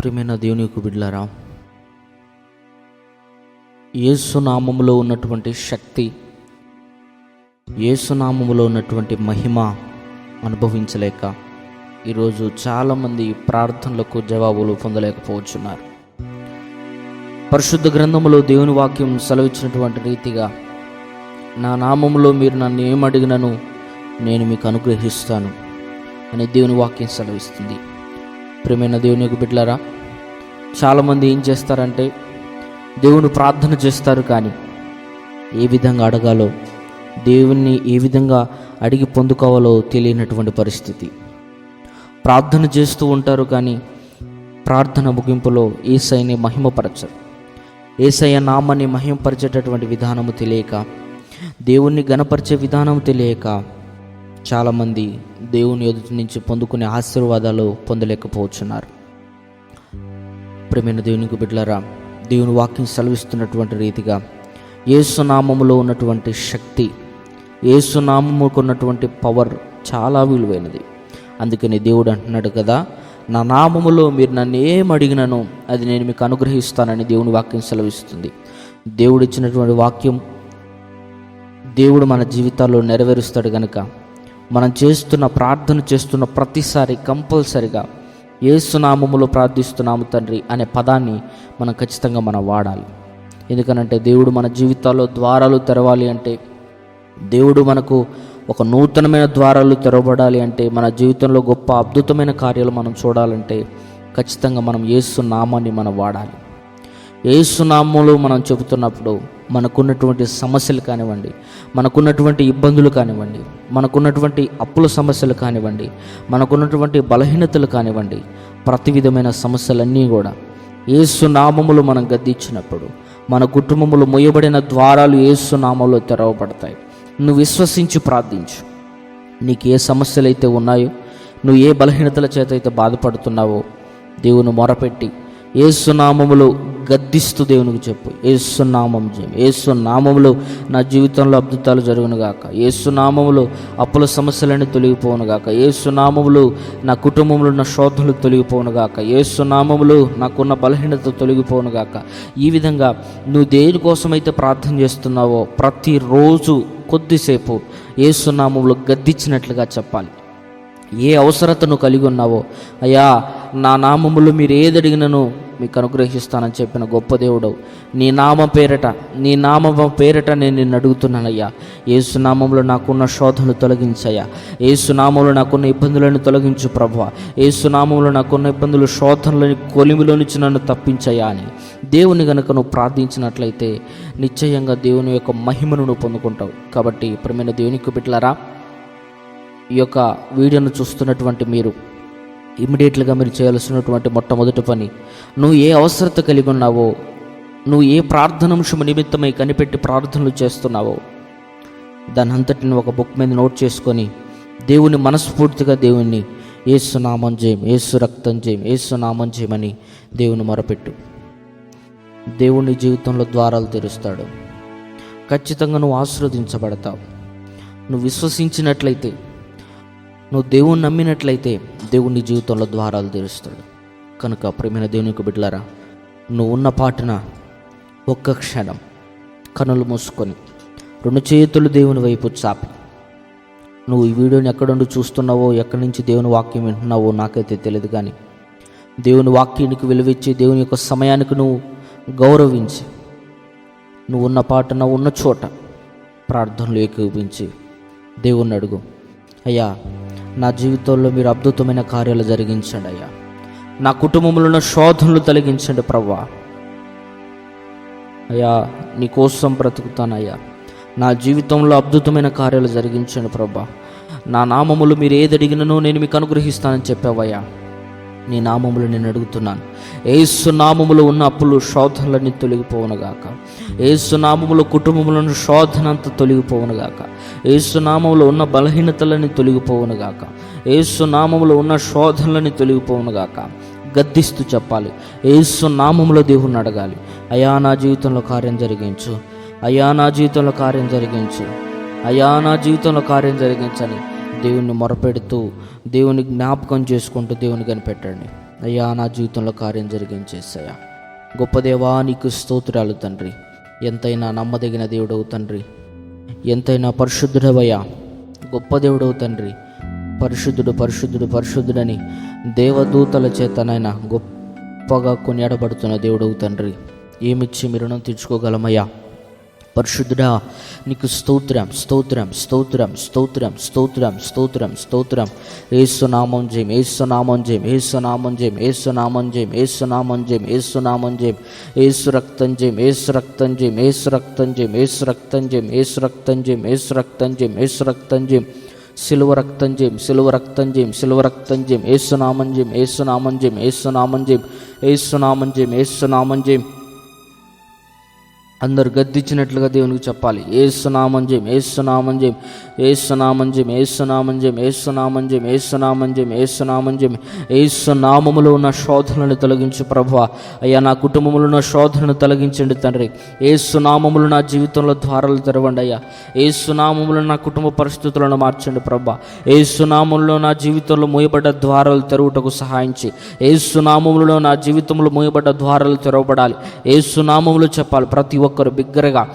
ప్రియమైన దేవుని యొక్క బిడ్డలారా ఏసునామములో ఉన్నటువంటి శక్తి యేసునామములో ఉన్నటువంటి మహిమ అనుభవించలేక ఈరోజు చాలామంది ప్రార్థనలకు జవాబులు పొందలేకపోవచ్చున్నారు. పరిశుద్ధ గ్రంథములో దేవుని వాక్యం సెలవిచ్చినటువంటి రీతిగా నా నామములో మీరు నన్ను ఏమడిగినను నేను మీకు అనుగ్రహిస్తాను అని దేవుని వాక్యం సెలవిస్తుంది. ప్రేమైన దేవుని యొక్క బిడ్డలారా చాలామంది ఏం చేస్తారంటే దేవుని ప్రార్థన చేస్తారు కానీ ఏ విధంగా అడగాలో దేవుణ్ణి ఏ విధంగా అడిగి పొందుకోవాలో తెలియనటువంటి పరిస్థితి. ప్రార్థన చేస్తూ ఉంటారు కానీ ప్రార్థన ముగింపులో ఏసైని మహిమపరచరు. ఏసయ్య నామాన్ని మహిమపరిచేటటువంటి విధానము తెలియక దేవుణ్ణి గణపరిచే విధానం తెలియక చాలామంది దేవుని ఎదుటి నుంచి పొందుకునే ఆశీర్వాదాలు పొందలేకపోతున్నారు. ప్రేమైన దేవునికి బిడ్డలరా దేవుని వాక్యం సెలవిస్తున్నటువంటి రీతిగా ఏసునామములో ఉన్నటువంటి శక్తి ఏసునామముకు ఉన్నటువంటి పవర్ చాలా విలువైనది. అందుకని దేవుడు అంటున్నాడు కదా నా నామములో మీరు నన్ను ఏం అడిగినను అది నేను మీకు అనుగ్రహిస్తానని దేవుని వాక్యం సెలవిస్తుంది. దేవుడు ఇచ్చినటువంటి వాక్యం దేవుడు మన జీవితాల్లో నెరవేరుస్తాడు కనుక మనం చేస్తున్న ప్రార్థన చేస్తున్న ప్రతిసారి కంపల్సరిగా ఏసునామములో ప్రార్థిస్తున్నాము తండ్రి అనే పదాన్ని మనం ఖచ్చితంగా మనం వాడాలి. ఎందుకనంటే దేవుడు మన జీవితాల్లో ద్వారాలు తెరవాలి అంటే దేవుడు మనకు ఒక నూతనమైన ద్వారాలు తెరవబడాలి అంటే మన జీవితంలో గొప్ప అద్భుతమైన కార్యాలు మనం చూడాలంటే ఖచ్చితంగా మనం ఏసు నామాన్ని మనం వాడాలి. ఏసునామంలో మనం చెబుతున్నప్పుడు మనకున్నటువంటి సమస్యలు కానివ్వండి మనకున్నటువంటి ఇబ్బందులు కానివ్వండి మనకున్నటువంటి అప్పుల సమస్యలు కానివ్వండి మనకున్నటువంటి బలహీనతలు కానివ్వండి ప్రతి విధమైన సమస్యలన్నీ కూడా ఏసునామములు మనం గద్దించినప్పుడు మన కుటుంబములు మొయ్యబడిన ద్వారాలు ఏసునామంలో తెరవబడతాయి. నువ్వు విశ్వసించి ప్రార్థించు. నీకు ఏ సమస్యలు అయితే ఉన్నాయో నువ్వు ఏ బలహీనతల చేత అయితే బాధపడుతున్నావో దేవుని మొరపెట్టి ఏసునామములో గద్దిస్తూ దేవునికి చెప్పు. ఏసునామం జయం. ఏసునామంలో నా జీవితంలో అద్భుతాలు జరుగును గాక. ఏసునామములో అప్పుల సమస్యలన్నీ తొలగిపోను గాక. ఏసునామములు నా కుటుంబంలో ఉన్న శోధనలు తొలగిపోను గాక. ఏసునామములు నాకున్న బలహీనత తొలగిపోను గాక. ఈ విధంగా నువ్వు దేనికోసమైతే ప్రార్థన చేస్తున్నావో ప్రతిరోజు కొద్దిసేపు ఏసునామంలో గద్దించినట్లుగా చెప్పాలి. ఏ అవసరతను కలిగి ఉన్నావో అయ్యా నా నామములు మీరు ఏది అడిగినను మీకు అనుగ్రహిస్తానని చెప్పిన గొప్ప దేవుడు నీ నామ పేరట నీ నామ పేరట నేను నిన్ను అడుగుతున్నానయ్యా. ఏసునామంలో నాకున్న శోధనలు తొలగించయ్యా. ఏసునామంలో నాకున్న ఇబ్బందులను తొలగించు ప్రభు ఏసునామంలో నాకున్న ఇబ్బందులు శోధనలని కొలిమిలో నుంచి నన్ను తప్పించయ్యా అని. దేవుని గనుక నువ్వు ప్రార్థించినట్లయితే నిశ్చయంగా దేవుని యొక్క మహిమను నువ్వు పొందుకుంటావు. కాబట్టి ప్రేమైన దేవునికి బిడ్డలారా ఈ యొక్క వీడియోను చూస్తున్నటువంటి మీరు ఇమ్మీడియట్లుగా మీరు చేయాల్సినటువంటి మొట్టమొదటి పని నువ్వు ఏ అవసరత కలిగి ఉన్నావో నువ్వు ఏ ప్రార్థనాంశము నిమిత్తమై కనిపెట్టి ప్రార్థనలు చేస్తున్నావో దాని అంతటిని ఒక బుక్ మీద నోట్ చేసుకొని దేవుని మనస్ఫూర్తిగా దేవుణ్ణి ఏసు నామం చేయం ఏసు రక్తం చేయం ఏసు నామం చేయమని దేవుని మొరపెట్టు. దేవుని జీవితంలో ద్వారాలు తెరుస్తాడు. ఖచ్చితంగా నువ్వు ఆశీర్వదించబడతావు. నువ్వు విశ్వసించినట్లయితే నువ్వు దేవుని నమ్మినట్లయితే దేవుని జీవితంలో ద్వారాలు తెరుస్తాడు. కనుక ప్రేమైన దేవునికి బిడ్డలారా నువ్వు ఉన్న పాటున ఒక్క క్షణం కనులు మూసుకొని రెండు చేతులు దేవుని వైపు చాపి. నువ్వు ఈ వీడియోని ఎక్కడుండి చూస్తున్నావో ఎక్కడి నుంచి దేవుని వాక్యం వింటున్నావో నాకైతే తెలియదు కానీ దేవుని వాక్యానికి విలువిచ్చి దేవుని యొక్క సమయానికి నువ్వు గౌరవించి నువ్వు ఉన్న పాటన ఉన్న చోట ప్రార్థనలు ఏకీపించి దేవుణ్ణి అడుగు. అయ్యా నా జీవితంలో మీరు అద్భుతమైన కార్యాలు జరిగించండి అయ్యా. నా కుటుంబంలో ఉన్న శోధనలు తొలగించండి ప్రవ్వా. అయ్యా నీ కోసం బ్రతుకుతానయ్యా నా జీవితంలో అద్భుతమైన కార్యాలు జరిగించండి ప్రభా నా నామములు మీరు ఏది అడిగినను నేను మీకు అనుగ్రహిస్తానని చెప్పావయ్యా. నీ నామములు నేను అడుగుతున్నాను. ఏసునామములు ఉన్న అప్పులు శోధనలన్నీ తొలగిపోవునుగాక ఏసునామములు కుటుంబములను శోధనంతా తొలగిపోవునుగాక ఏసు నామములో ఉన్న బలహీనతలని తొలగిపోవునుగాక ఏసు నామములో ఉన్న శోధనలని తొలగిపోవునుగాక గద్దిస్తూ చెప్పాలి. ఏసు నామములో దేవుణ్ణి అడగాలి. అయా నా జీవితంలో కార్యం జరిగించు. అయా నా జీవితంలో కార్యం జరిగించు. అయా నా జీవితంలో కార్యం జరిగించని దేవుణ్ణి మొరపెడుతూ దేవుని జ్ఞాపకం చేసుకుంటూ దేవుని కనిపెట్టండి. అయ్యా నా జీవితంలో కార్యం జరిగించేసాయా గొప్ప దేవా నీకు స్తోత్రాలు తండ్రి. ఎంతైనా నమ్మదగిన దేవుడవు తండ్రి. ఎంతైనా పరిశుద్ధుడవయ్యా. గొప్ప దేవుడవు తండ్రి. పరిశుద్ధుడు పరిశుద్ధుడు పరిశుద్ధుడని దేవదూతల చేతనైనా గొప్పగా కొనియాడబడుతున్న దేవుడవు తండ్రి. ఏమిచ్చి మీరు తీర్చుకోగలమయ్యా? పరిశుద్ధుడా నీకు స్తోత్రం స్తోత్రం స్తోత్రం స్తోత్రం స్తోత్రం స్తోత్రం స్తోత్రం ఏసునామం జయం ఏసునామం జయం ఏసునామం జయం ఏసునామం జయం ఏసునామం జయం ఏసునామం జయం ఏసు రక్తం జయం ఏసు రక్తం జయం ఏసు రక్తం జయం ఏసు రక్తం జయం ఏసు రక్తం జయం ఏసు రక్తం జయం ఏసు రక్తం జయం సిలువ రక్తం జయం సిలువ రక్తం జయం సిలువ రక్తం జయం ఏసునామం జయం ఏసునామం జయం ఏసునామం జయం ఏసునామం జయం ఏసునామం జయం అందరు గద్దించినట్లుగా దేవునికి చెప్పాలి. ఏసునామం జయం ఏసునామం జయం ఏసునామం జయం ఏసునామం జయం ఏసునామం జయం ఏసునామం జయం ఏసునామం జయం ఏసునామములో ఉన్న శోధనను తొలగించు ప్రభు అయ్యా నా కుటుంబంలో ఉన్న శోధనను తొలగించండి తండ్రి. ఏసునామములు నా జీవితంలో ద్వారాలు తెరవండి అయ్యా. ఏసునామములు నా కుటుంబ పరిస్థితులను మార్చండి ప్రభా ఏసునామంలో నా జీవితంలో మూయబడ్డ ద్వారాలు తెరువుటకు సహాయించి ఏసునామములో నా జీవితంలో మూయబడ్డ ద్వారాలు తెరవబడాలి. ఏసునామములు చెప్పాలి ప్రతి होकर बिगड़ेगा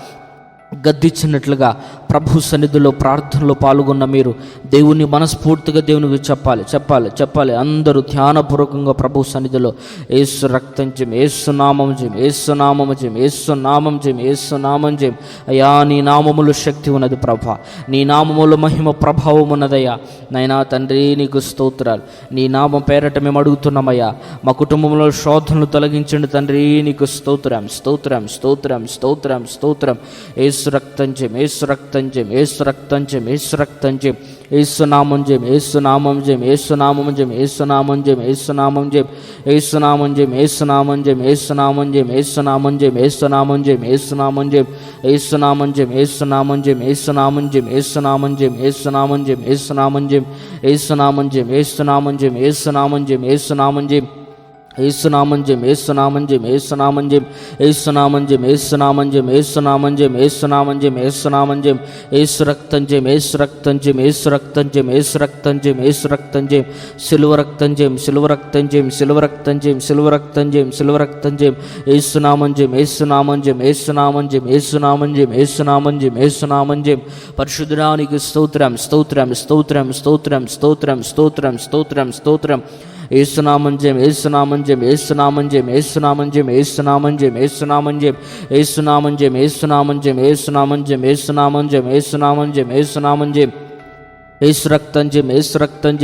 గద్దించినట్లుగా ప్రభు సన్నిధిలో ప్రార్థనలో పాల్గొన్న మీరు దేవుని మనస్ఫూర్తిగా దేవునికి చెప్పాలి చెప్పాలి చెప్పాలి. అందరూ ధ్యానపూర్వకంగా ప్రభు సన్నిధిలో ఏసు రక్తం చేయం ఏసు నామం చేయం ఏసు నామం చేయం ఏసు నామం చేయం ఏసు నామం చేయం. అయ్యా నీ నామములు శక్తి ఉన్నది ప్రభ. నీ నామములు మహిమ ప్రభావం ఉన్నదయ్యా. నైనా తండ్రి నీకు స్తోత్రాలు. నీ నామం పేరట మేము అడుగుతున్నామయ్యా. మా కుటుంబంలో శోధనలు తొలగించండి తండ్రి నీకు స్తోత్రం స్తోత్రం స్తోత్రం స్తోత్రం స్తోత్రం. ఏసు ఏసు రక్తం చేయం ఏసు రక్తం చేయం ఏసు రక్తం చేయం ఏసు నామం చేయం ఏసునామం నామం ఏసునామం ఏసు ఏసునామం చేయం ఏసునామం నామం ఏసునామం ఏసు ఏసునామం చేయం ఏసునామం నామం ఏసునామం ఏసు ఏసునామం చేయం ఏసునామం నామం ఏసునామం ఏసు ఏసునామం చేయం ఏసునామం నామం ఏసునామం ఏసు ఏసునామం చేయం ఏసునామం నామం ఏసునామం ఏసు ఏసునామం చేయం ఏసు నామం చేయం ఏసు నామం ఏసునామంజం ఏసునామంజం ఏసునామంజం ఏసునామంజం ఏసునామంజం ఏసునామంజం ఏసునామంజం ఏసునామంజం ఏసు రక్తంజం ఏసు రక్తంజం ఏసు రక్తంజం ఏసు రక్తంజం ఏసు రక్తంజం సిలువ రక్తంజం సిలువ రక్తంజం సిలువ రక్తంజం సిలువ రక్తంజం సిలువ రక్తంజం ఏసునామంజం ఏసునామంజం ఏసునామంజం ఏసునామంజం ఏసునామంజం ఏసునామంజం పరిశుద్ధరానికి స్తోత్రం స్తోత్రం స్తోత్రం స్తోత్రం స్తోత్రం స్తోత్రం స్తోత్రం స్తోత్రం ఏసునామంజం ఏసునామంజం ఏసునామంజం ఏసునామంజం ఏసునామంజం ఏసునామంజం ఏసునామంజం ఏసునామంజం ఏసునామంజం ఏసునామంజం ఏసునామంజం ఏసునామంజం ఏసు రక్తం రక్తంజం ఏసు రక్తం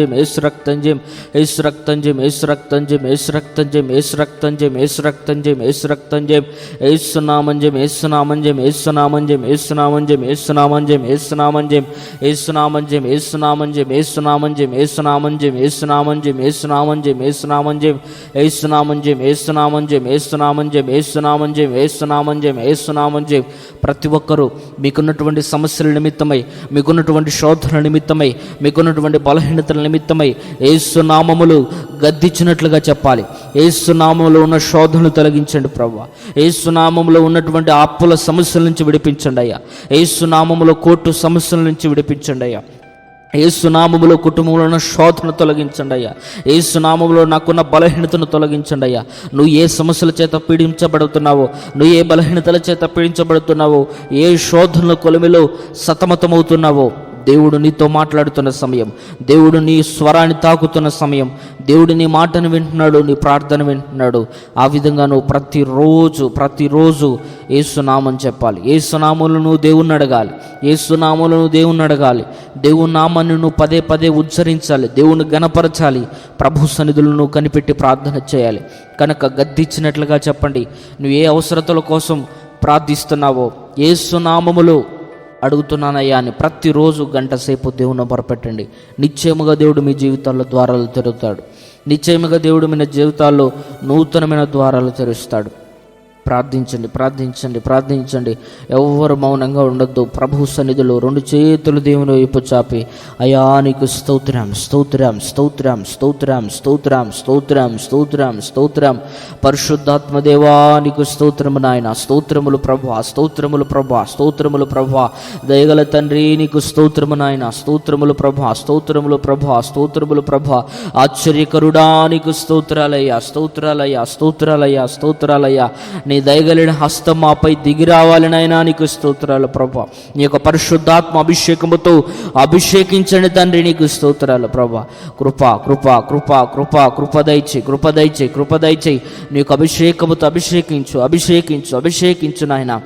రక్తంజం ఏసు రక్తం రక్తంజం ఏసు రక్తం రక్తంజం ఏసు రక్తం రక్తంజం ఏసు రక్తం రక్తంజం ఏసు రక్తం రక్తంజం ఏసు రక్తం రక్తంజం ఏసు రక్తం జిమ్ ఏసు నామం జిమ్ ఏసు నామం జిమ్ ఏసు నామం జిమ్ ఏసు నామం జిమ్ ఏసు నామం జిమ్ ఏసు నామం జిమ్ ఏసు నామం జిమ్ ఏసు నామం జిమ్ ఏసు నామం జిమ్ ఏసు నామం జిమ్ ఏసు నామం జిమ్ ఏసు నామం జిమ్ ఏసు నామం ఏసునామంజం ఏసు నామం ఏసునామంజం ఏసు నామం ఏసునామంజం ఏసు నామం ఏసునామంజం ఏసు నామం ఏసునామంజం ఏసు నామం ఏసునామంజం ఏసు నామం ఏసునామంజం ప్రతి ఒక్కరూ మీకున్నటువంటి సమస్యల నిమిత్తమై మీకున్నటువంటి శోధన నిమిత్తమై మీకున్నటువంటి బలహీనతల నిమిత్తమై ఏసునామములు గద్దించినట్లుగా చెప్పాలి. ఏసునామంలో ఉన్న శోధనలు తొలగించండి ప్రభు ఏసునామంలో ఉన్నటువంటి అప్పుల సమస్యల నుంచి విడిపించండి అయ్యా. ఏసునామములో కోర్టు సమస్యల నుంచి విడిపించండి అయ్యా. ఏసునామములో కుటుంబంలో ఉన్న శోధన తొలగించండి అయ్యా. ఏసునామములో నాకున్న బలహీనతను తొలగించండి అయ్యా. నువ్వు ఏ సమస్యల చేత పీడించబడుతున్నావో నువ్వు ఏ బలహీనతల చేత పీడించబడుతున్నావో ఏ శోధనల కొలిమిలో సతమతమవుతున్నావో దేవుడు నీతో మాట్లాడుతున్న సమయం దేవుడు నీ స్వరాన్ని తాకుతున్న సమయం దేవుడు నీ మాటను వింటున్నాడు నీ ప్రార్థన వింటున్నాడు. ఆ విధంగా నువ్వు ప్రతిరోజు ప్రతిరోజు ఏసునామం చెప్పాలి. ఏసునామంలో నువ్వు దేవుణ్ణి అడగాలి. ఏసునామంలో నువ్వు దేవుణ్ణి అడగాలి. దేవుని నామాన్ని నువ్వు పదే పదే ఉచ్చరించాలి. దేవుని గణపరచాలి. ప్రభు సన్నిధులను నువ్వు కనిపెట్టి ప్రార్థన చేయాలి. కనుక గద్దిచ్చినట్లుగా చెప్పండి. నువ్వు ఏ అవసరతల కోసం ప్రార్థిస్తున్నావో ఏసునామములో అడుగుతున్నానయ్యా అని ప్రతిరోజు గంట సేపు దేవుని పొరపెట్టండి నిశ్చయముగా దేవుడు మీ జీవితాల్లో ద్వారాలు తెరుతాడు. నిశ్చయముగా దేవుడు మీ జీవితాల్లో నూతనమైన ద్వారాలు తెరుస్తాడు. ప్రార్థించండి ప్రార్థించండి ప్రార్థించండి. ఎవరు మౌనంగా ఉండొద్దు. ప్రభు సన్నిధిలో రెండు చేతులు దేవుని వైపు చాపి అయా నీకు స్తోత్రం స్తోత్రం స్తోత్రం స్తోత్రం స్తోత్రం స్తోత్రం స్తోత్రం స్తోత్రం. పరిశుద్ధాత్మ దేవా నీకు స్తోత్రము నాయన. స్తోత్రములు ప్రభా స్తోత్రములు ప్రభా స్తోత్రములు ప్రభా. దయగల తండ్రి నీకు స్తోత్రము నాయన. స్తోత్రములు ప్రభా స్తోత్రములు ప్రభా స్తోత్రములు ప్రభా. ఆశ్చర్యకరుడా నీకు స్తోత్రాలయ్యా స్తోత్రాలయ్యా స్తోత్రాలయ్యా స్తోత్రాలయ్యా. నీ దయగలిన హస్తం మాపై దిగి రావాలనైనా నీకు స్తోత్రాలు ప్రభా. నీ యొక్క పరిశుద్ధాత్మ అభిషేకముతో అభిషేకించండి తండ్రి నీకు స్తోత్రాలు ప్రభా. కృప కృప కృప కృప కృప దయచే కృప దయచే కృప దయచే. నీ యొక్క అభిషేకముతో అభిషేకించు అభిషేకించు అభిషేకించు నాయన.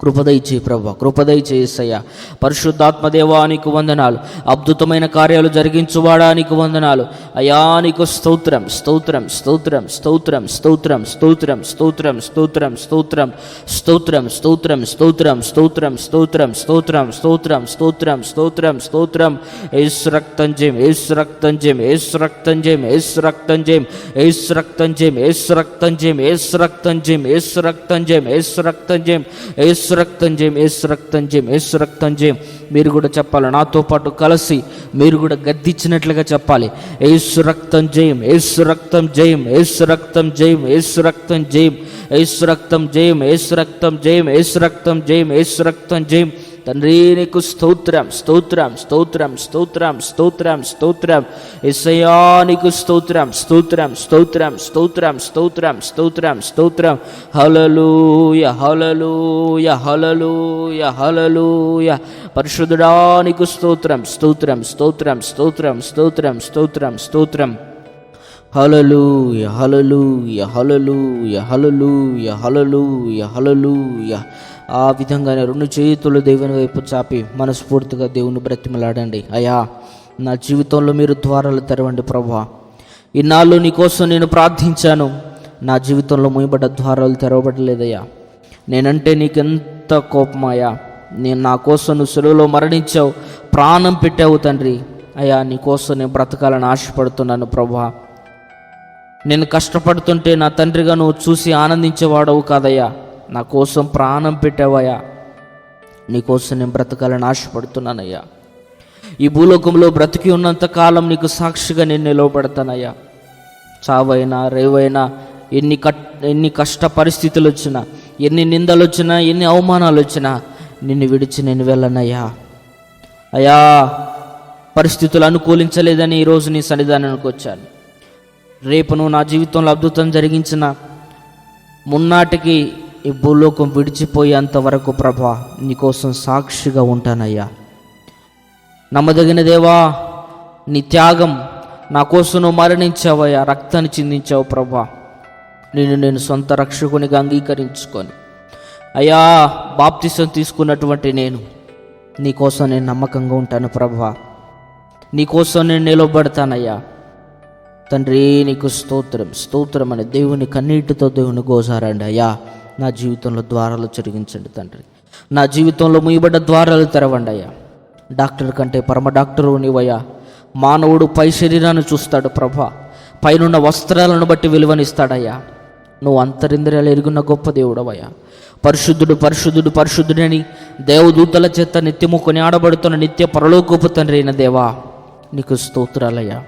కృపదయచే ప్రభ కృపదయిచే ఏసయ్య పరిశుద్ధాత్మ దేవానికి వందనాలు అద్భుతమైన కార్యాలు జరిగించువాడానికి వందనాలు అయానికి స్తోత్రం స్తోత్రం స్తోత్రం స్తోత్రం స్తోత్రం స్తోత్రం స్తోత్రం స్తోత్రం స్తోత్రం స్తోత్రం స్తోత్రం స్తోత్రం స్తోత్రం స్తోత్రం స్తోత్రం స్తోత్రం స్తోత్రం స్తోత్రం స్తోత్రం ఏస్ రక్తం జయం ఏసు రక్తం జయం ఏస్ రక్తం జయం ఏసు రక్తం జయం ఏస్ రక్తం జయం ఏసు రక్తం జయం ఏస్ రక్తం జయం ఏసు రక్తం జయం రక్తం జయం రక్తం జయం ఏసు రక్తం జయం ఏసు రక్తం జయం మీరు కూడా చెప్పాలి నాతో పాటు కలిసి మీరు కూడా గద్దించినట్లుగా చెప్పాలి ఏసు రక్తం జయం ఏసు రక్తం జయం ఏసు రక్తం జయం ఏసు రక్తం జయం ఏసు రక్తం జయం ఏసు రక్తం జయం ఏసు రక్తం జయం ఏసు రక్తం జయం తండ్రి నీకు స్తోత్రం స్తోత్రం స్తోత్రం స్తోత్రం స్తోత్రం స్తోత్రం ఎస్సయా నీకు స్తోత్రం స్తోత్రం స్తోత్రం స్తోత్రం స్తోత్రం స్తోత్రం స్తోత్రం హలలుయ హలలుయ హలలుయ హలలుయ పరిశుద్ధుడా నీకు స్తోత్రం స్తోత్రం స్తోత్రం స్తోత్రం స్తోత్రం స్తోత్రం స్తోత్రం హలలు హలలుయ హలలుయ హలలుయ హలలుయ హలలుయ హలలుయ ఆ విధంగానే రెండు చేతులు దేవుని వైపు చాపి మనస్ఫూర్తిగా దేవుని బ్రతిమలాడండి. అయ్యా నా జీవితంలో మీరు ద్వారాలు తెరవండి ప్రభా ఇన్నాళ్ళు నీకోసం నేను ప్రార్థించాను. నా జీవితంలో మూయబడ్డ ద్వారాలు తెరవబడలేదయ్యా. నేనంటే నీకెంత కోపమాయా నేను నా కోసం నువ్వు సెలవులో మరణించావు ప్రాణం పెట్టావు తండ్రి. అయ్యా నీకోసం నేను బ్రతకాలని ఆశపడుతున్నాను ప్రభా నేను కష్టపడుతుంటే నా తండ్రిగా నువ్వు చూసి ఆనందించేవాడవు కాదయ్యా. నా కోసం ప్రాణం పెట్టావయ్యా. నీకోసం నేను బ్రతకాలని ఆశపడుతున్నానయ్యా. ఈ భూలోకంలో బ్రతికి ఉన్నంత కాలం నీకు సాక్షిగా నేను నిలవబడతానయ్యా. చావైనా రేవైనా ఎన్ని కట్ ఎన్ని కష్ట పరిస్థితులు వచ్చినా ఎన్ని నిందలు వచ్చినా ఎన్ని అవమానాలు వచ్చినా నిన్ను విడిచి నేను వెళ్ళనయ్యా. అయ్యా పరిస్థితులు అనుకూలించలేదని ఈరోజు నీ సన్నిధానానికి వచ్చాను. రేపు నువ్వు నా జీవితంలో అద్భుతం జరిగించిన మున్నాటికి ఈ భూలోకం విడిచిపోయేంత వరకు ప్రభా నీకోసం సాక్షిగా ఉంటానయ్యా. నమ్మదగిన దేవా నీ త్యాగం నా కోసం నువ్వు మరణించావయ్యా రక్తాన్ని చిందించావు ప్రభా. నేను నేను సొంత రక్షకునిగా అంగీకరించుకొని అయ్యా బాప్తిసం తీసుకున్నటువంటి నేను నీకోసం నేను నమ్మకంగా ఉంటాను ప్రభా. నీకోసం నేను నిలబడతానయ్యా. తండ్రి నీకు స్తోత్రం స్తోత్రం అని దేవుని కన్నీటితో దేవుని గోజారండి అయ్యా. నా జీవితంలో ద్వారాలు చెరిగించండి తండ్రి. నా జీవితంలో ముయ్యబడ్డ ద్వారాలు తెరవండి అయ్యా. డాక్టర్ కంటే పరమ డాక్టరు నీవయ్యా. మానవుడు పై శరీరాన్ని చూస్తాడు ప్రభా. పైనున్న వస్త్రాలను బట్టి విలువనిస్తాడయ్యా. నువ్వు అంతరింద్రియాలు ఎరుగున్న గొప్ప దేవుడవయ్యా. పరిశుద్ధుడు పరిశుద్ధుడు పరిశుద్ధుడని దేవదూతల చేత నిత్యము కొనియాడబడుతున్న నిత్య పరలోకపు తండ్రి అయిన దేవా నీకు స్తోత్రాలయ్యా.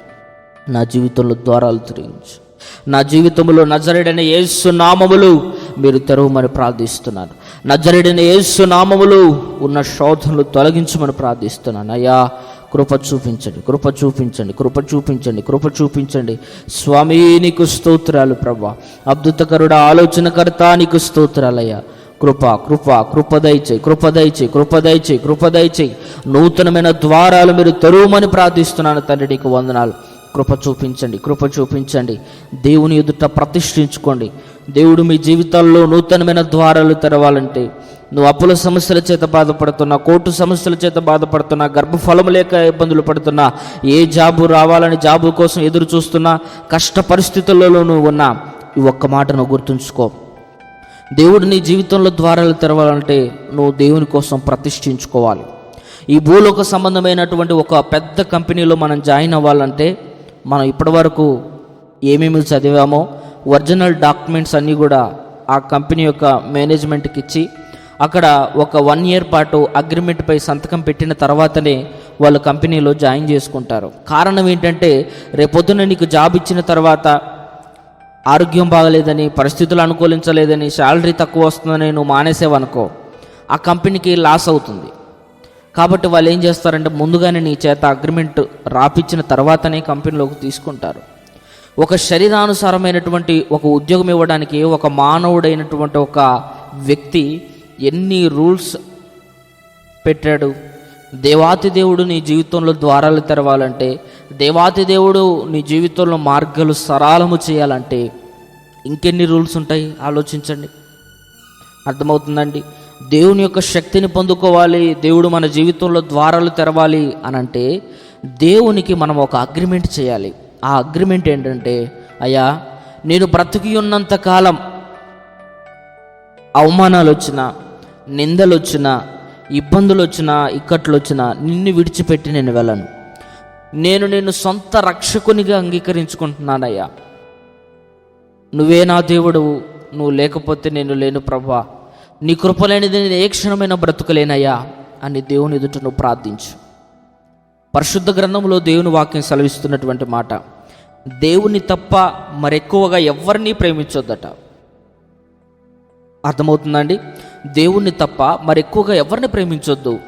నా జీవితంలో ద్వారాలు తిరిగించు. నా జీవితంలో నజరేడైన యేసు నామములు మీరు తెరవమని ప్రార్థిస్తున్నాను. నజరడిన యేసు నామములు ఉన్న శోధనలు తొలగించమని ప్రార్థిస్తున్నాను. అయ్యా కృప చూపించండి కృప చూపించండి కృప చూపించండి కృప చూపించండి. స్వామి నీకు స్తోత్రాలు ప్రభా. అద్భుతకరుడ ఆలోచనకర్త నీకు స్తోత్రాలయ్యా కృప కృప కృపదయచేయి కృపదయచేయి కృపదయచేయి కృపదయచేయి నూతనమైన ద్వారాలు మీరు తెరువమని ప్రార్థిస్తున్నాను తండ్రి నీకు వందనాలు. కృప చూపించండి కృప చూపించండి. దేవుని ఎదుట ప్రతిష్ఠించుకోండి. దేవుడు మీ జీవితాల్లో నూతనమైన ద్వారాలు తెరవాలంటే నువ్వు అప్పుల సమస్యల చేత బాధపడుతున్నా కోర్టు సమస్యల చేత బాధపడుతున్నా గర్భఫలం లేక ఇబ్బందులు పడుతున్నా ఏ జాబు రావాలని జాబు కోసం ఎదురు చూస్తున్నా కష్ట పరిస్థితులలో నువ్వు ఉన్నా ఈ ఒక్క మాట నువ్వు గుర్తుంచుకో. దేవుడు నీ జీవితంలో ద్వారాలు తెరవాలంటే నువ్వు దేవుని కోసం ప్రతిష్ఠించుకోవాలి. ఈ భూలోక సంబంధమైనటువంటి ఒక పెద్ద కంపెనీలో మనం జాయిన్ అవ్వాలంటే మనం ఇప్పటివరకు ఏమేమి చదివామో ఒరిజినల్ డాక్యుమెంట్స్ అన్నీ కూడా ఆ కంపెనీ యొక్క మేనేజ్మెంట్కి ఇచ్చి అక్కడ ఒక వన్ ఇయర్ పాటు అగ్రిమెంట్పై సంతకం పెట్టిన తర్వాతనే వాళ్ళు కంపెనీలో జాయిన్ చేసుకుంటారు. కారణం ఏంటంటే రేపొద్దున నీకు జాబ్ ఇచ్చిన తర్వాత ఆరోగ్యం బాగలేదని పరిస్థితులు అనుకూలించలేదని శాలరీ తక్కువ వస్తుందని నువ్వు మానేసేవనుకో ఆ కంపెనీకి లాస్ అవుతుంది. కాబట్టి వాళ్ళు ఏం చేస్తారంటే ముందుగానే నీ చేత అగ్రిమెంట్ రాపిచ్చిన తర్వాతనే కంపెనీలోకి తీసుకుంటారు. ఒక శరీరానుసారమైనటువంటి ఒక ఉద్యోగం ఇవ్వడానికి ఒక మానవుడైనటువంటి ఒక వ్యక్తి ఎన్ని రూల్స్ పెట్టాడు? దేవాతి దేవుడు నీ జీవితంలో ద్వారాలు తెరవాలంటే దేవాతి దేవుడు నీ జీవితంలో మార్గాలు సరళము చేయాలంటే ఇంకెన్ని రూల్స్ ఉంటాయి? ఆలోచించండి. అర్థమవుతుందండి? దేవుని యొక్క శక్తిని పొందుకోవాలి దేవుడు మన జీవితంలో ద్వారాలు తెరవాలి అనంటే దేవునికి మనం ఒక అగ్రిమెంట్ చేయాలి. ఆ అగ్రిమెంట్ ఏంటంటే అయ్యా నేను బ్రతికి ఉన్నంత కాలం అవమానాలు వచ్చినా నిందలు వచ్చినా ఇబ్బందులు వచ్చినా ఇక్కట్లు వచ్చినా నిన్ను విడిచిపెట్టి నేను వెళ్ళను. నేను నేను సొంత రక్షకునిగా అంగీకరించుకుంటున్నానయ్యా. నువ్వే నా దేవుడు నువ్వు లేకపోతే నేను లేను ప్రభా. నీ కృపలేనిది నేను ఏ క్షణమైన బ్రతుకలేనయ్యా అని దేవుని ఎదుట నువ్వు ప్రార్థించు. పరిశుద్ధ గ్రంథంలో దేవుని వాక్యం సెలవిస్తున్నటువంటి మాట దేవుని తప్ప మరెక్కువగా ఎవరిని ప్రేమించొద్దట. అర్థమవుతుందండి? దేవుణ్ణి తప్ప మరెక్కువగా ఎవరిని ప్రేమించొద్దు.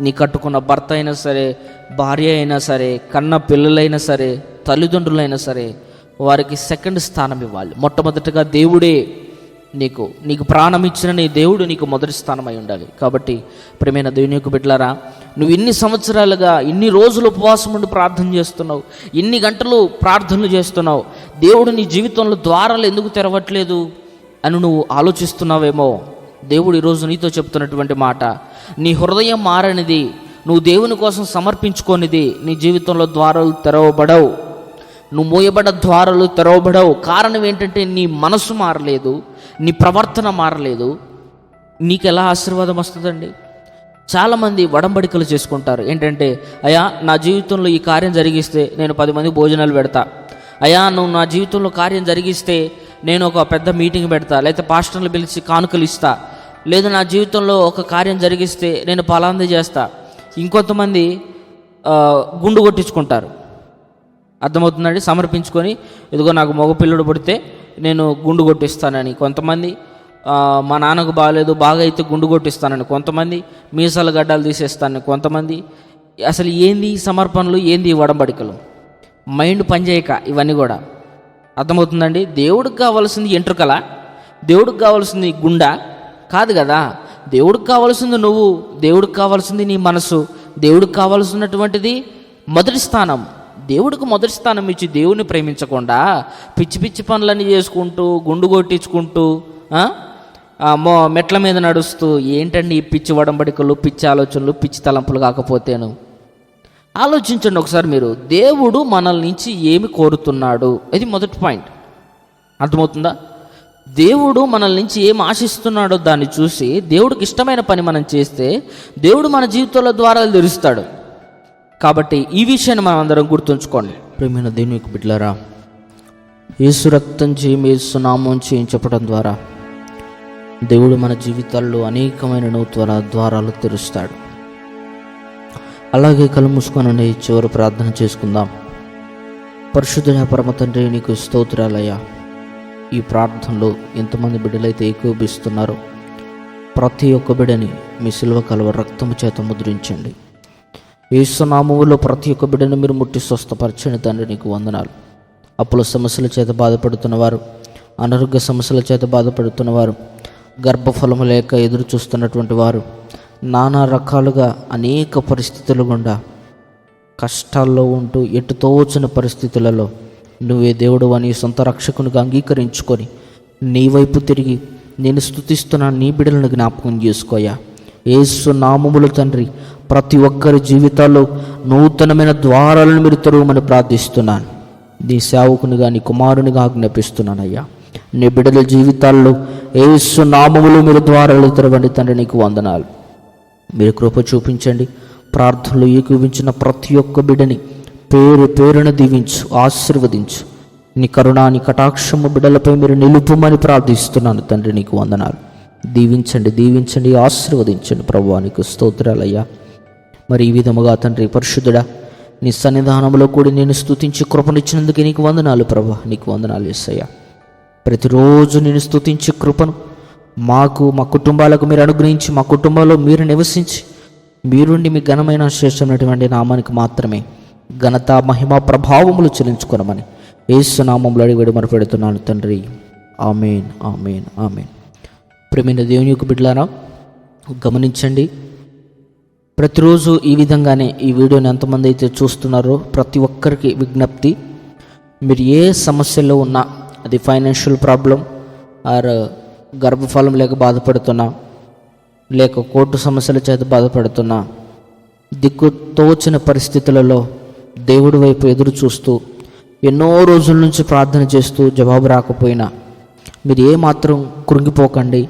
నీ కట్టుకున్న భర్త అయినా సరే భార్య అయినా సరే కన్న పిల్లలైనా సరే తల్లిదండ్రులైనా సరే వారికి సెకండ్ స్థానం ఇవ్వాలి. మొట్టమొదటిగా దేవుడే నీకు నీకు ప్రాణం ఇచ్చిన నీ దేవుడు నీకు మొదటి స్థానమై ఉండాలి. కాబట్టి ప్రేమైన దేవుని యొక్క బిడ్డలారా నువ్వు ఇన్ని సంవత్సరాలుగా ఇన్ని రోజులు ఉపవాసం ఉండి ప్రార్థన చేస్తున్నావు ఇన్ని గంటలు ప్రార్థనలు చేస్తున్నావు దేవుడు నీ జీవితంలో ద్వారాలు ఎందుకు తెరవట్లేదు అని నువ్వు ఆలోచిస్తున్నావేమో దేవుడు ఈరోజు నీతో చెప్తున్నటువంటి మాట. నీ హృదయం మారనిది నువ్వు దేవుని కోసం సమర్పించుకోనిది నీ జీవితంలో ద్వారాలు తెరవబడవు. నువ్వు మోయబడ్డ ద్వారాలు తెరవబడవు. కారణం ఏంటంటే నీ మనసు మారలేదు నీ ప్రవర్తన మారలేదు. నీకు ఎలా ఆశీర్వాదం వస్తుందండి? చాలామంది వడంబడికలు చేసుకుంటారు. ఏంటంటే అయ్యా నా జీవితంలో ఈ కార్యం జరిగిస్తే నేను పది మంది భోజనాలు పెడతా. అయ్యా నువ్వు నా జీవితంలో కార్యం జరిగిస్తే నేను ఒక పెద్ద మీటింగ్ పెడతా. లేకపోతే పాస్టర్లు పిలిచి కానుకలు ఇస్తా. లేదు నా జీవితంలో ఒక కార్యం జరిగిస్తే నేను పలాంది చేస్తా. ఇంకొంతమంది గుండు కొట్టించుకుంటారు. అర్థమవుతుందండి? సమర్పించుకొని ఇదిగో నాకు మగ పిల్లడు పుడితే నేను గుండు కొట్టిస్తానని. కొంతమంది మా నాన్నకు బాగాలేదు బాగా అయితే గుండు కొట్టిస్తానని. కొంతమంది మీసాల గడ్డాలు తీసేస్తానని. కొంతమంది అసలు ఏంది సమర్పణలు? ఏంది వడంబడికలు? మైండ్ పనిచేయక ఇవన్నీ కూడా. అర్థమవుతుందండి? దేవుడికి కావాల్సింది ఎంట్రుకల దేవుడికి కావాల్సింది గుండా. కాదు కదా? దేవుడికి కావాల్సింది నువ్వు దేవుడికి కావాల్సింది నీ మనసు దేవుడికి కావాల్సినటువంటిది మొదటి స్థానం. దేవుడికి మొదటి స్థానం ఇచ్చి దేవుని ప్రేమించకుండా పిచ్చి పిచ్చి పనులన్నీ చేసుకుంటూ గుండు కొట్టించుకుంటూ మో మెట్ల మీద నడుస్తూ ఏంటండి ఈ పిచ్చి వడంబడికలు పిచ్చి ఆలోచనలు పిచ్చి తలంపులు కాకపోతేను? ఆలోచించండి ఒకసారి మీరు. దేవుడు మనల్ నుంచి ఏమి కోరుతున్నాడు? ఇది మొదటి పాయింట్. అర్థమవుతుందా? దేవుడు మనల్ నుంచి ఏం ఆశిస్తున్నాడో దాన్ని చూసి దేవుడికి ఇష్టమైన పని మనం చేస్తే దేవుడు మన జీవితంలో ద్వారాలు తెరుస్తాడు కాబట్టి ఈ విషయాన్ని మనం అందరం గుర్తుంచుకోండి. ప్రేమైన దేవునికి బిడ్డలారా యేసు రక్తం చేయి యేసు నామం చేయించపడం ద్వారా దేవుడు మన జీవితాల్లో అనేకమైన నూతన ద్వారాలు తెరుస్తాడు. అలాగే కళ్ళు మూసుకొని చివరి ప్రార్థన చేసుకుందాం. పరిశుద్ధుడ పరమ తండ్రి నీకు స్తోత్రాలయ్యా. ఈ ప్రార్థనలో ఎంతమంది బిడ్డలైతే ఏకోపిస్తున్నారో ప్రతి ఒక్క బిడ్డని మీ సిల్వ కలవ రక్తము చేత ముద్రించండి. ఏసునామములో ప్రతి ఒక్క బిడ్డను మీరు ముట్టి స్వస్థపరచండి తండ్రి నీకు వందనాలు. అప్పుల సమస్యల చేత బాధపడుతున్నవారు అనారోగ్య సమస్యల చేత బాధపడుతున్నవారు గర్భఫలము లేక ఎదురు చూస్తున్నటువంటి వారు నానా రకాలుగా అనేక పరిస్థితులు గుండా కష్టాల్లో ఉంటూ ఎటు తోచిన పరిస్థితులలో నువ్వే దేవుడు అని సొంత రక్షకునిగా అంగీకరించుకొని నీ వైపు తిరిగి నేను స్థుతిస్తున్న నీ బిడ్డలను జ్ఞాపకం చేసుకోయా. ఏసు నామములు తండ్రి ప్రతి ఒక్కరి జీవితాల్లో నూతనమైన ద్వారాలను మీరు తెరవమని ప్రార్థిస్తున్నాను. నీ సేవకునిగా నీ కుమారునిగా ఆజ్ఞాపిస్తున్నానయ్యా. నీ బిడ్డల జీవితాల్లో ఏసు నామములు మీరు ద్వారాలు తెరవండి తండ్రి నీకు వందనాలు. మీరు కృప చూపించండి. ప్రార్థనలు ఏకీవించిన ప్రతి ఒక్క బిడ్డని పేరు పేరున దీవించు ఆశీర్వదించు. నీ కరుణ నీ కటాక్షము బిడ్డలపై మీరు నిలుపుమని ప్రార్థిస్తున్నాను తండ్రి నీకు వందనాలు. దీవించండి దీవించండి ఆశీర్వదించండి. ప్రభు నీకు స్తోత్రాలయ్యా. మరి ఈ విధముగా తండ్రి పరిశుద్ధుడా నీ సన్నిధానంలో కూడా నేను స్తుతించి కృపనిచ్చినందుకు నీకు వందనాలు ప్రభా నీకు వందనాలు ఎస్సయ్యా ప్రతిరోజు నేను స్థుతించి కృపను మాకు మా కుటుంబాలకు మీరు అనుగ్రహించి మా కుటుంబంలో మీరు నివసించి మీరుండి మీ ఘనమైన శ్రేష్టమైనటువంటి నామానికి మాత్రమే ఘనత మహిమ ప్రభావములు చెల్లించుకోనమని ఏసునామంలో అడిగి విడుమర పెడుతున్నాను తండ్రి. Amen amen amen. ప్రేమైన దేవుని యొక్క బిడ్డలారా గమనించండి ప్రతిరోజు ఈ విధంగానే ఈ వీడియోని ఎంతమంది అయితే చూస్తున్నారో ప్రతి ఒక్కరికి విజ్ఞప్తి. మీరు ఏ సమస్యలో ఉన్నా అది ఫైనాన్షియల్ ప్రాబ్లం ఆర్ గర్భఫలం లేక బాధపడుతున్నా లేక కోర్టు సమస్యల చేత బాధపడుతున్నా దిక్కు తోచిన పరిస్థితులలో దేవుడి వైపు ఎదురు చూస్తూ ఎన్నో రోజుల నుంచి ప్రార్థన చేస్తూ జవాబు రాకపోయినా మీరు ఏమాత్రం కృంగిపోకండి.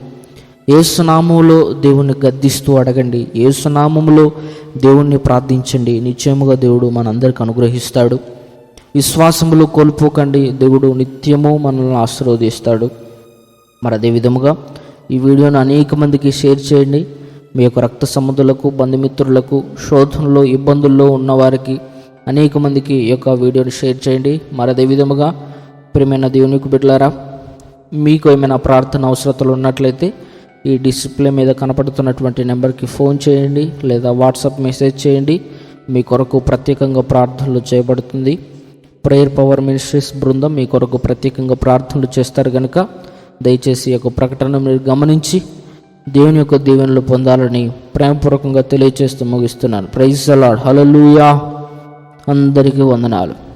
ఏసునామములో దేవుణ్ణి గద్దిస్తూ అడగండి. ఏసునామములో దేవుణ్ణి ప్రార్థించండి. నిశ్చయముగా దేవుడు మనందరికి అనుగ్రహిస్తాడు. విశ్వాసములో కోల్పోకండి. దేవుడు నిత్యము మనల్ని ఆశీర్వదిస్తాడు. మరి అదే విధముగా ఈ వీడియోను అనేక మందికి షేర్ చేయండి. మీ యొక్క రక్త సంబంధులకు బంధుమిత్రులకు శోధనలో ఇబ్బందుల్లో ఉన్నవారికి అనేక మందికి ఈ యొక్క వీడియోని షేర్ చేయండి. మరి అదే విధముగా ప్రియమైన దేవునికి బిడ్డలారా మీకు ఏమైనా ప్రార్థన అవసరతలు ఉన్నట్లయితే ఈ డిస్ప్లే మీద కనపడుతున్నటువంటి నెంబర్కి ఫోన్ చేయండి లేదా వాట్సాప్ మెసేజ్ చేయండి. మీ కొరకు ప్రత్యేకంగా ప్రార్థనలు చేయబడుతుంది. ప్రేయర్ పవర్ మినిస్ట్రీస్ బృందం మీ కొరకు ప్రత్యేకంగా ప్రార్థనలు చేస్తారు కనుక దయచేసి యొక్క ప్రకటన మీరు గమనించి దేవుని యొక్క దీవెనలు పొందాలని ప్రేమపూర్వకంగా తెలియజేస్తూ ముగిస్తున్నాను. ప్రైజ్ అలాడ్ హలో అందరికీ వందనాలు.